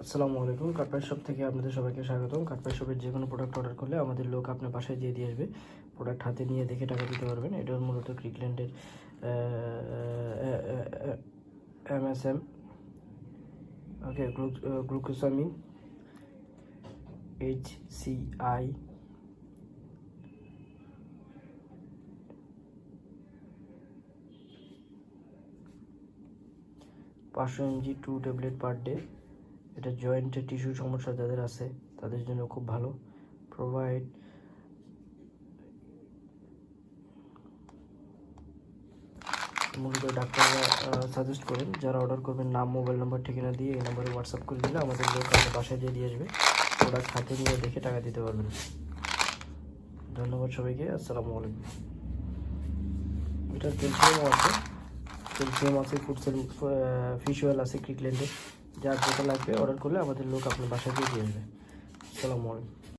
আসসালামু আলাইকুম। কাটপাই শপ থেকে আপনাদের সবাইকে স্বাগতম। কাটপাই শপের যে কোনো প্রোডাক্ট অর্ডার করলে আমাদের লোক আপনার বাসায় দিয়ে দিয়ে আসবে। প্রোডাক্ট হাতে নিয়ে দেখে টাকা দিতে পারবেন। এটা মূলত ক্রিকল্যান্ডের M S M okay glucosamine H C I পাঁচশো MG two tablet per day এটা জয়েন্টের টিস্যু সমস্যা যাদের আছে, তাদের জন্য খুব ভালো। প্রোভাইড মূলত ডাক্তাররা সাজেস্ট করেন, যারা অর্ডার করবেন, নাম মোবাইল নাম্বার ঠিকানা দিয়ে এই নাম্বারে হোয়াটসঅ্যাপ করে দিলে আমাদের লোক আপনার বাসায় দিয়ে দিয়ে আসবে। প্রোডাক্ট হাতে নিয়ে দেখে টাকা দিতে পারবেন। ধন্যবাদ সবাইকে, আসসালামু আলাইকুম। ক্যালসিয়ামও আছে ক্যালসিয়াম আছে ফুডসেল ফিশ অয়েল আছে ক্রিকল্যান্ডে যার যেটা লাগবে অর্ডার করলে আমাদের লোক আপনার বাসায় দিয়ে দিয়ে আসবে আসসালামু আলাইকুম।